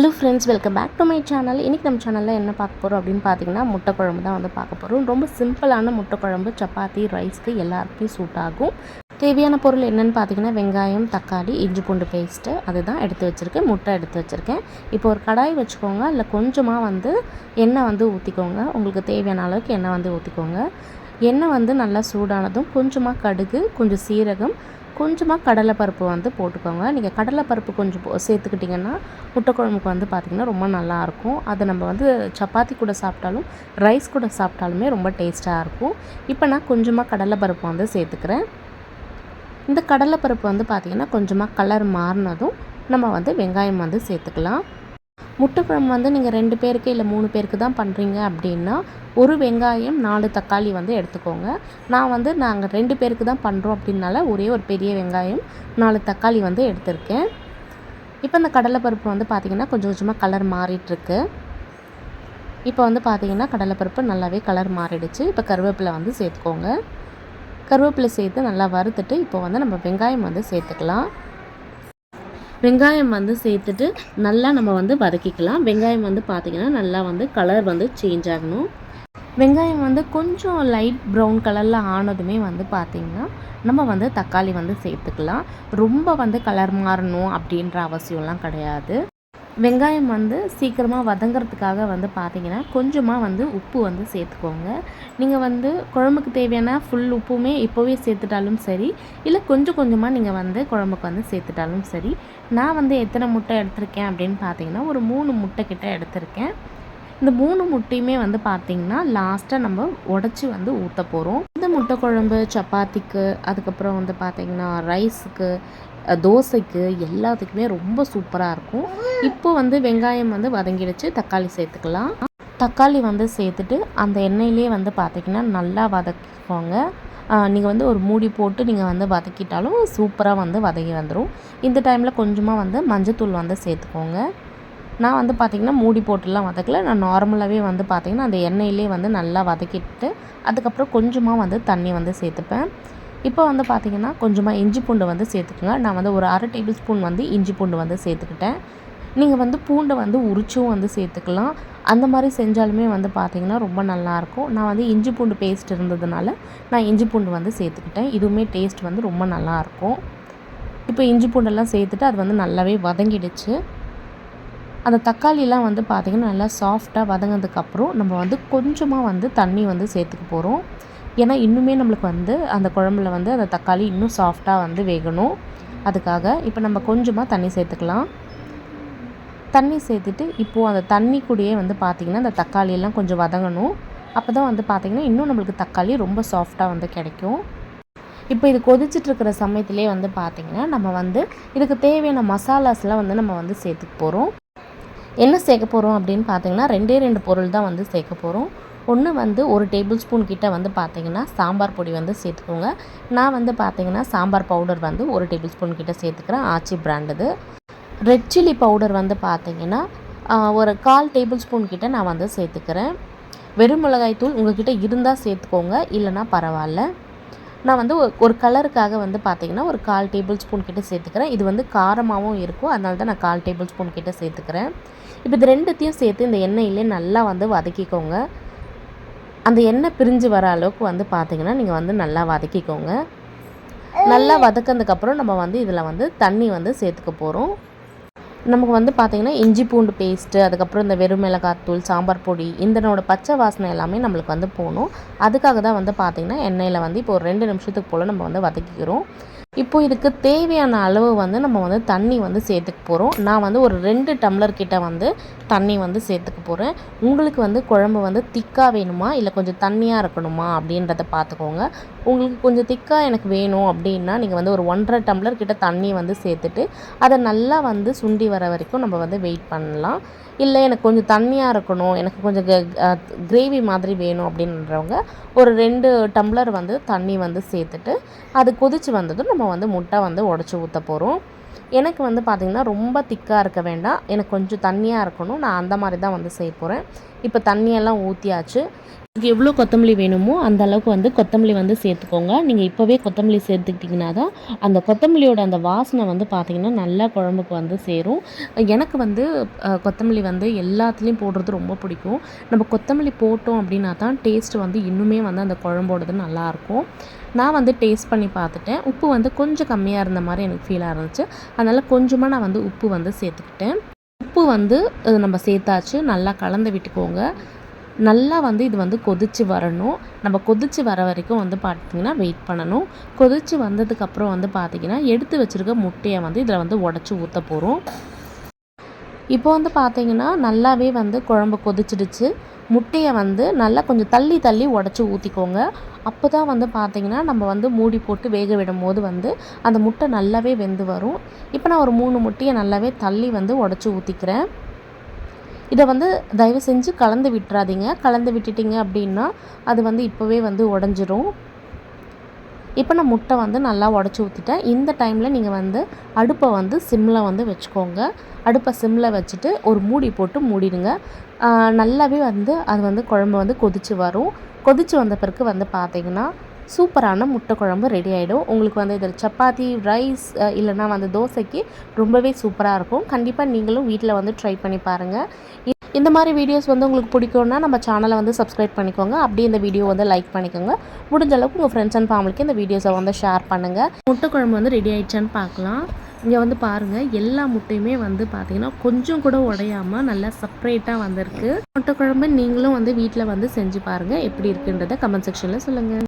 Hello friends welcome back to my channel இன்றைக்கி நம்ம சேனலில் என்ன பார்க்க போகிறோம் அப்படின்னு பார்த்தீங்கன்னா முட்டை குழம்பு தான் வந்து பார்க்க போகிறோம் ரொம்ப சிம்பிளான முட்டை குழம்பு சப்பாத்தி ரைஸ்க்கு எல்லாருக்குமே சூட் ஆகும். தேவையான பொருள் என்னென்னு பார்த்தீங்கன்னா வெங்காயம் தக்காளி இஞ்சி பூண்டு பேஸ்ட்டு அதுதான் எடுத்து வச்சுருக்கேன். முட்டை எடுத்து வச்சுருக்கேன். இப்போ ஒரு கடாய் வச்சுக்கோங்க. இல்லை கொஞ்சமாக வந்து எண்ணெய் வந்து ஊற்றிக்கோங்க உங்களுக்கு தேவையான அளவுக்கு எண்ணெய் வந்து ஊற்றிக்கோங்க எண்ணெய் வந்து நல்லா சூடானதும் கொஞ்சமாக கடுகு கொஞ்சம் சீரகம் கொஞ்சமாக கடலைப்பருப்பு வந்து போட்டுக்கோங்க. நீங்கள் கடலைப்பருப்பு கொஞ்சம் போ- சேர்த்துக்கிட்டிங்கன்னா முட்டை குழம்புக்கு வந்து பார்த்திங்கன்னா ரொம்ப நல்லாயிருக்கும். அதை நம்ம வந்து சப்பாத்தி கூட சாப்பிட்டாலும் ரைஸ் கூட சாப்பிட்டாலுமே ரொம்ப டேஸ்ட்டாக இருக்கும். இப்போ நான் கொஞ்சமாக கடலைப்பருப்பு வந்து சேர்த்துக்கிறேன். இந்த கடலைப்பருப்பு வந்து பார்த்திங்கன்னா கொஞ்சமாக கலர் மாறினதும் நம்ம வந்து வெங்காயம் வந்து சேர்த்துக்கலாம். முட்டை குழம்பு வந்து நீங்கள் ரெண்டு பேருக்கு இல்லை மூணு பேருக்கு தான் பண்ணுறீங்க அப்படின்னா ஒரு வெங்காயம் நாலு தக்காளி வந்து எடுத்துக்கோங்க. நான் வந்து நாங்கள் ரெண்டு பேருக்கு தான் பண்ணுறோம் அப்படின்னால ஒரே ஒரு பெரிய வெங்காயம் நாலு தக்காளி வந்து எடுத்திருக்கேன். இப்போ இந்த கடலைப்பருப்பு வந்து பார்த்திங்கன்னா கொஞ்சம் கொஞ்சமாக கலர் மாறிட்டுருக்கு. இப்போ வந்து பார்த்திங்கன்னா கடலைப்பருப்பு நல்லாவே கலர் மாறிடுச்சு. இப்போ கருவேப்பிலை வந்து சேர்த்துக்கோங்க. கருவேப்பிலை சேர்த்து நல்லா வறுத்துட்டு இப்போ வந்து நம்ம வெங்காயம் வந்து சேர்த்துக்கலாம். வெங்காயம் வந்து சேர்த்துட்டு நல்லா நம்ம வந்து வதக்கிக்கலாம். வெங்காயம் வந்து பார்த்திங்கன்னா நல்லா வந்து கலர் வந்து சேஞ்ச் ஆகணும். வெங்காயம் வந்து கொஞ்சம் லைட் ப்ரௌன் கலரில் ஆனதுமே வந்து பார்த்திங்கன்னா நம்ம வந்து தக்காளி வந்து சேர்த்துக்கலாம். ரொம்ப வந்து கலர் மாறணும் அப்படின்ற அவசியம்லாம் கிடையாது. வெங்காயம் வந்து சீக்கிரமாக வதங்கிறதுக்காக வந்து பார்த்திங்கன்னா கொஞ்சமாக வந்து உப்பு வந்து சேர்த்துக்கோங்க. நீங்கள் வந்து குழம்புக்கு தேவையான ஃபுல் உப்புமே இப்போவே சேர்த்துட்டாலும் சரி இல்லை கொஞ்சம் கொஞ்சமாக நீங்கள் வந்து குழம்புக்கு வந்து சேர்த்துட்டாலும் சரி. நான் வந்து எத்தனை முட்டை எடுத்திருக்கேன் அப்படின்னு பார்த்தீங்கன்னா ஒரு மூணு முட்டை கிட்ட எடுத்திருக்கேன். இந்த மூணு முட்டையுமே வந்து பார்த்திங்கன்னா லாஸ்ட்டாக நம்ம உடச்சி வந்து ஊற்ற போகிறோம் இந்த முட்டை குழம்பு சப்பாத்திக்கு அதுக்கப்புறம் வந்து பார்த்திங்கன்னா ரைஸுக்கு தோசைக்கு எல்லாத்துக்குமே ரொம்ப சூப்பராக இருக்கும். இப்போ வந்து வெங்காயம் வந்து வதங்கிடுச்சு. தக்காளி சேர்த்துக்கலாம். தக்காளி வந்து சேர்த்துட்டு அந்த எண்ணெயிலே வந்து பார்த்தீங்கன்னா நல்லா வதக்கிக்கோங்க. நீங்கள் வந்து ஒரு மூடி போட்டு நீங்கள் வந்து வதக்கிட்டாலும் சூப்பராக வந்து வதங்கி வந்துடும் இந்த டைமில் கொஞ்சமாக வந்து மஞ்சத்தூள் வந்து சேர்த்துக்கோங்க. நான் வந்து பார்த்திங்கன்னா மூடி போட்டுலாம் வதக்கல. நான் நார்மலாகவே வந்து பார்த்திங்கன்னா அந்த எண்ணெயிலே வந்து நல்லா வதக்கிட்டு அதுக்கப்புறம் கொஞ்சமாக வந்து தண்ணி வந்து சேர்த்துப்பேன். இப்போ வந்து பார்த்திங்கன்னா கொஞ்சமாக இஞ்சி பூண்டு வந்து சேர்த்துக்குங்க. நான் வந்து ஒரு அரை டேபிள் ஸ்பூன் வந்து இஞ்சி பூண்டு வந்து சேர்த்துக்கிட்டேன். நீங்கள் வந்து பூண்டை வந்து உரிச்சும் வந்து சேர்த்துக்கலாம். அந்த மாதிரி செஞ்சாலுமே வந்து பார்த்திங்கன்னா ரொம்ப நல்லாயிருக்கும் நான் வந்து இஞ்சி பூண்டு பேஸ்ட் இருந்ததுனால நான் இஞ்சி பூண்டு வந்து சேர்த்துக்கிட்டேன். இதுவுமே டேஸ்ட் வந்து ரொம்ப நல்லாயிருக்கும் இப்போ இஞ்சி பூண்டெல்லாம் சேர்த்துட்டு அது வந்து நல்லாவே வதங்கிடுச்சு. அந்த தக்காளிலாம் வந்து பார்த்திங்கன்னா நல்லா சாஃப்டாக வதங்கினதுக்கப்புறம் நம்ம வந்து கொஞ்சமாக வந்து தண்ணி வந்து சேர்த்துக்க போகிறோம் ஏன்னா இன்னுமே நம்மளுக்கு வந்து அந்த குழம்புல வந்து அந்த தக்காளி இன்னும் சாஃப்டாக வந்து வேகணும். அதுக்காக இப்போ நம்ம கொஞ்சமாக தண்ணி சேர்த்துக்கலாம். தண்ணி சேர்த்துட்டு இப்போது அந்த தண்ணி கூடயே வந்து பார்த்திங்கன்னா அந்த தக்காளி எல்லாம் கொஞ்சம் வதங்கணும். அப்போ தான் வந்து பார்த்திங்கன்னா இன்னும் நம்மளுக்கு தக்காளி ரொம்ப சாஃப்டாக வந்து கிடைக்கும். இப்போ இது கொதிச்சிட்ருக்கிற சமயத்திலே வந்து பார்த்திங்கன்னா நம்ம வந்து இதுக்கு தேவையான மசாலாஸ்லாம் வந்து நம்ம வந்து சேர்த்துக்க போகிறோம் என்ன சேர்க்க போகிறோம் அப்படின்னு பார்த்தீங்கன்னா ரெண்டே ரெண்டு பொருள் தான் வந்து சேர்க்க போகிறோம் ஒன்று வந்து ஒரு டேபிள் ஸ்பூன் கிட்ட வந்து பார்த்திங்கன்னா சாம்பார் பொடி வந்து சேர்த்துக்கோங்க. நான் வந்து பார்த்திங்கன்னா சாம்பார் பவுடர் வந்து ஒரு டேபிள் ஸ்பூன் கிட்ட சேர்த்துக்கிறேன். ஆச்சி பிராண்டது ரெட் சில்லி பவுடர் வந்து பார்த்திங்கன்னா ஒரு கால் டேபிள் ஸ்பூன் கிட்ட நான் வந்து சேர்த்துக்கிறேன். வெறும் மிளகாய் தூள் உங்கள்கிட்ட இருந்தால் சேர்த்துக்கோங்க. இல்லைன்னா பரவாயில்ல. நான் வந்து ஒரு- ஒரு கலருக்காக வந்து பார்த்திங்கன்னா ஒரு கால் டேபிள் ஸ்பூன் கிட்டே சேர்த்துக்கிறேன். இது வந்து காரமாகவும் இருக்கும். அதனால தான் நான் கால் டேபிள் ஸ்பூன் கிட்டே சேர்த்துக்கிறேன். இப்போ இது ரெண்டுத்தையும் சேர்த்து இந்த எண்ணெயிலே நல்லா வந்து வதக்கிக்கோங்க. அந்த எண்ணெய் பிரிஞ்சு வர அளவுக்கு வந்து பார்த்தீங்கன்னா நீங்கள் வந்து நல்லா வதக்கிக்கோங்க. நல்லா வதக்கினதுக்கப்புறம் நம்ம வந்து இதில் வந்து தண்ணி வந்து சேர்த்துக்க போகிறோம் நமக்கு வந்து பார்த்திங்கன்னா இஞ்சி பூண்டு பேஸ்ட்டு அதுக்கப்புறம் இந்த வெறும் மிளகாத்தூள் சாம்பார் பொடி இதனோட பச்சை வாசனை எல்லாமே நம்மளுக்கு வந்து போகணும் அதுக்காக தான் வந்து பார்த்திங்கன்னா எண்ணெயில் வந்து இப்போ ஒரு ரெண்டு நிமிஷத்துக்கு போல் நம்ம வந்து வதக்கிக்கிறோம். இப்போ இதுக்கு தேவையான அளவு வந்து நம்ம வந்து தண்ணி வந்து சேர்த்துக்க போகிறோம் நான் வந்து ஒரு ரெண்டு டம்ளர் கிட்ட வந்து தண்ணி வந்து சேர்த்துக்க போகிறேன் உங்களுக்கு வந்து குழம்பு வந்து திக்காக வேணுமா? இல்லை கொஞ்சம் தண்ணியாக இருக்கணுமா? அப்படின்றத பார்த்துக்கோங்க உங்களுக்கு கொஞ்சம் திக்காக எனக்கு வேணும் அப்படின்னா நீங்கள் வந்து ஒரு ஒன்றரை டம்ளர் கிட்ட தண்ணி வந்து சேர்த்துட்டு அதை நல்லா வந்து சுண்டி வர வரைக்கும் நம்ம வந்து வெயிட் பண்ணலாம். இல்லை எனக்கு கொஞ்சம் தண்ணியாக இருக்கணும் எனக்கு கொஞ்சம் கிரேவி மாதிரி வேணும் அப்படின்றவங்க ஒரு ரெண்டு டம்ளர் வந்து தண்ணி வந்து சேர்த்துட்டு அது கொதித்து வந்ததும் நம்ம வந்து முட்டை வந்து உடச்சி ஊற்ற போகிறோம் எனக்கு வந்து பார்த்திங்கன்னா ரொம்ப திக்காக இருக்க வேண்டாம். எனக்கு கொஞ்சம் தண்ணியாக இருக்கணும். நான் அந்த மாதிரி தான் வந்து செய்ய போகிறேன் இப்போ தண்ணியெல்லாம் ஊற்றியாச்சு உங்களுக்கு எவ்வளோ கொத்தமல்லி வேணுமோ அந்த அளவுக்கு வந்து கொத்தமல்லி வந்து சேர்த்துக்கோங்க. நீங்கள் இப்போவே கொத்தமல்லி சேர்த்துக்கிட்டிங்கன்னா தான் அந்த கொத்தமல்லியோட அந்த வாசனை வந்து பார்த்திங்கன்னா நல்லா குழம்புக்கு வந்து சேரும். எனக்கு வந்து கொத்தமல்லி வந்து எல்லாத்துலேயும் போடுறது ரொம்ப பிடிக்கும். நம்ம கொத்தமல்லி போட்டோம் அப்படின்னா தான் டேஸ்ட் வந்து இன்னுமே வந்து அந்த குழம்போடது நல்லாயிருக்கும் நான் வந்து டேஸ்ட் பண்ணி பார்த்துட்டேன் உப்பு வந்து கொஞ்சம் கம்மியாக இருந்த மாதிரி எனக்கு ஃபீலாக இருந்துச்சு. அதனால் கொஞ்சமாக நான் வந்து உப்பு வந்து சேர்த்துக்கிட்டேன். உப்பு வந்து நம்ம சேர்த்தாச்சு. நல்லா கலந்து விட்டுக்கோங்க. நல்லா வந்து இது வந்து கொதிச்சு வரணும். நம்ம கொதிச்சு வர வரைக்கும் வந்து பார்த்திங்கன்னா வெயிட் பண்ணணும். கொதிச்சு வந்ததுக்கப்புறம் வந்து பார்த்திங்கன்னா எடுத்து வச்சுருக்க முட்டையை வந்து இதில் வந்து உடச்சி ஊற்ற போகிறோம் இப்போ வந்து பார்த்திங்கன்னா நல்லாவே வந்து குழம்பு கொதிச்சிடுச்சு. முட்டையை வந்து நல்லா கொஞ்சம் தள்ளி தள்ளி உடச்சி ஊற்றிக்கோங்க அப்போ தான் வந்து பார்த்திங்கன்னா நம்ம வந்து மூடி போட்டு வேக விடும் போது வந்து அந்த முட்டை நல்லாவே வெந்து வரும். இப்போ நான் ஒரு மூணு முட்டையை நல்லாவே தள்ளி வந்து உடச்சி ஊற்றிக்கிறேன் இதை வந்து தயவு செஞ்சு கலந்து விட்டுறாதீங்க. கலந்து விட்டுட்டீங்க அப்படின்னா அது வந்து இப்போவே வந்து உடஞ்சிரும். இப்போ நான் முட்டை வந்து நல்லா உடச்சி ஊற்றிட்டேன் இந்த டைமில் நீங்கள் வந்து அடுப்பை வந்து சிம்மில் வந்து வச்சுக்கோங்க. அடுப்பை சிம்மில் வச்சுட்டு ஒரு மூடி போட்டு மூடிடுங்க. நல்லாவே வந்து அது வந்து குழம்பு வந்து கொதிச்சு வரும். கொதிச்சு வந்த பிறகு வந்து பார்த்தீங்கன்னா சூப்பரான முட்டை குழம்பு ரெடி ஆகிடும் உங்களுக்கு வந்து இதில் சப்பாத்தி ரைஸ் இல்லைன்னா வந்து தோசைக்கு ரொம்பவே சூப்பராக இருக்கும். கண்டிப்பாக நீங்களும் வீட்டில் வந்து ட்ரை பண்ணி பாருங்கள் இந்த மாதிரி வீடியோஸ் வந்து உங்களுக்கு பிடிக்கும்னா நம்ம சேனலை வந்து சப்ஸ்கிரைப் பண்ணிக்கோங்க. அப்படியே இந்த வீடியோ வந்து லைக் பண்ணிக்கோங்க. முடிஞ்ச அளவுக்கு உங்கள் ஃப்ரெண்ட்ஸ் அண்ட் ஃபேமிலிக்கு இந்த வீடியோஸை வந்து ஷேர் பண்ணுங்கள் முட்டை குழம்பு வந்து ரெடி ஆயிடுச்சான்னு பார்க்கலாம். இங்கே வந்து பாருங்கள் எல்லா முட்டையுமே வந்து பார்த்தீங்கன்னா கொஞ்சம் கூட உடையாமல் நல்லா செப்பரேட்டாக வந்திருக்கு. முட்டை குழம்பு நீங்களும் வந்து வீட்டில் வந்து செஞ்சு பாருங்கள் எப்படி இருக்குன்றதை கமெண்ட் செக்ஷனில் சொல்லுங்கள்